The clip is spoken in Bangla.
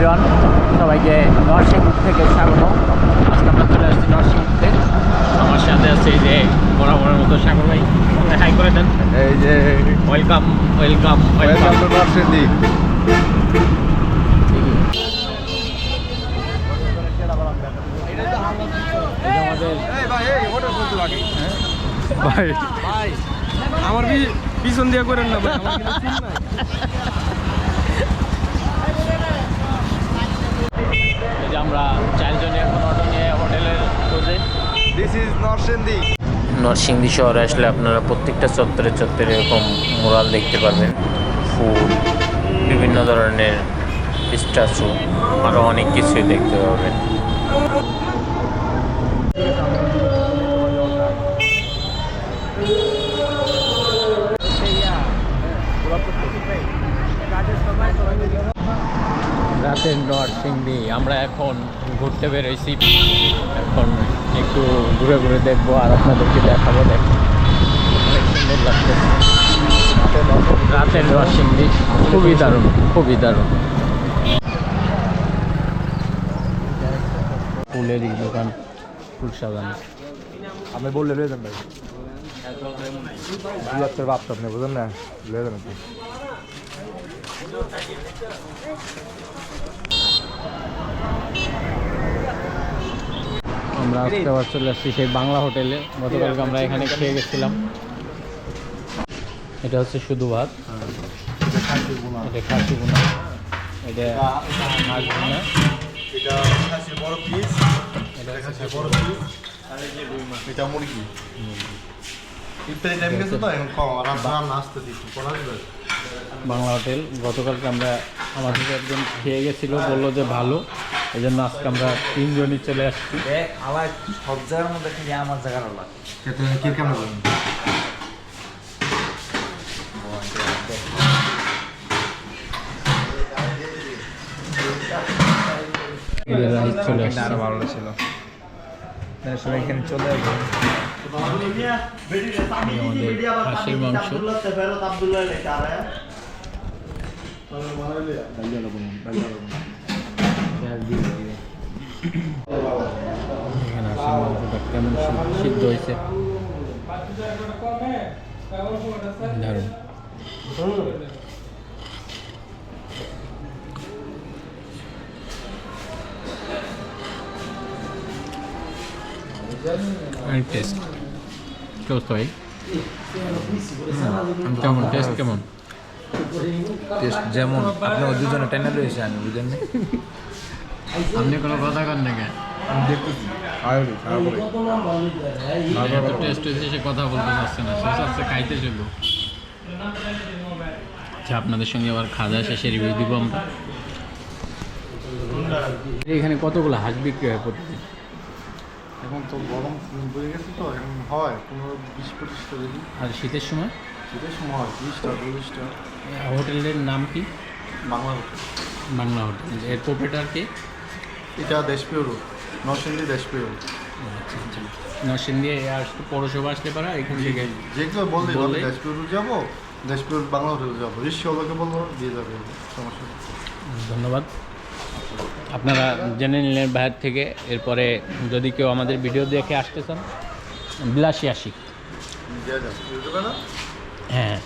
এভরিওয়ান সবাইকে নরসিংহ থেকে স্বাগত। আজকে আমরা চলে আসছি নরসিংহতে। আমার সাথে আছে এই যে বরাবরের মতো সাগর ভাই। হাই করে দেন। এই যে welcome welcome welcome to Narsingdi ভাই ভাই। আমার পিছন দিয়ে করেন না ভাই আমার কিন্তু চিন নাই। এই যে আমরা চারজনে এখন অটো নিয়ে হোটেলের খোঁজে দিস ইজ নরসিংদী। নরসিংদী শহরে আসলে আপনারা প্রত্যেকটা চত্বরে চত্বরে এরকম মোরাল দেখতে পারবেন। ফুল বিভিন্ন ধরনের স্ট্যাচু আরও অনেক কিছুই দেখতে পাবেন রাতের নরসিংদী আমরা এখন ঘুরতে বেরোইছি। এখন একটু ঘুরে ঘুরে দেখব আর আপনাদেরকে দেখাবো দেখো অনেক সুন্দর লাগছে। রাতের নরসিংদী খুবই দারুণ খুবই দারুণ। ফুলেরই দোকান ফুল সাজানো আপনি বললে লয়ে যান ভাই। দু লাখের বাপ আপনি, বুঝলেন না? লয়ে যান আমরা আজকে আবার চলে আসছি সেই বাংলা হোটেলে। গতকালকে আমরা এখানে খেয়ে গেছিলাম। এটা হচ্ছে শুধু ভাত। এটা খাসি বোনা এটা মাছ বোনা এটা খাসি বড় পিস এটা খাসি বড় পিস এটা মুরগি। ইফতারি টাইম গেছে তো এখন কম। রাত রান্না আসতে দিচ্ছি। পড়া বাংলা হোটেল। গতকালকে আমরা আমার সাথে একজন খেয়ে গেছিল বলল যে ভালো। এই জন্য আজকে আমরা তিনজনই চলে আসছি। আমার সব জায়গার মধ্যে খালি আমার জায়গার লাগে খেতে কি কেমন বলেন রাইস চলে আসছে ভালো ছিল। সবাই এখানে চলে আসবে। খাসির মাংস। এখানে খাসির মাংসটা কেমন কেমন টেস্ট কেমন? টেস্ট যেমন আপনি ওই দুজনে টেনে রয়েছে আমি বুঝলেন না আপনি কোনো কথা কন না কেন আমি দেখতেছি এত টেস্ট হয়েছে সে কথা বলতে চাচ্ছে না। সে চাচ্ছে খাইতে চলবো আচ্ছা আপনাদের সঙ্গে আবার খাওয়া দাওয়া শেষে রিভিউ দিব আমরা। এখানে কতগুলো হাঁস বিক্রি হয় প্রতিদিন? এখন তো গরম পড়ে গেছে তো এখন হয় পনেরো বিশ পঁচিশটা দেখি। আর শীতের সময়? শীতের সময় হয় তিরিশটা চল্লিশটা হোটেলের নাম কি? বাংলা হোটেল। বাংলা হোটেল। এর প্রোপেটার কে? এটা দেশপ্রিয় রোড নরসিংদী আচ্ছা আচ্ছা নরসিংদী আসতে পৌরসভা আসলে পারা এখান থেকে যেগুলো বললে বললে? দেশপ্রিয় রোড যাব দেশপ্রিয় রোড বাংলা হোটেল যাব রিক্সাওয়ালাকে বলব দিয়ে যাবে সমস্যা ধন্যবাদ আপনারা জেনে নিলেন বাইরের থেকে এরপরে যদি কেউ আমাদের ভিডিও দেখে আসতে চান বিলাসী আশিক হ্যাঁ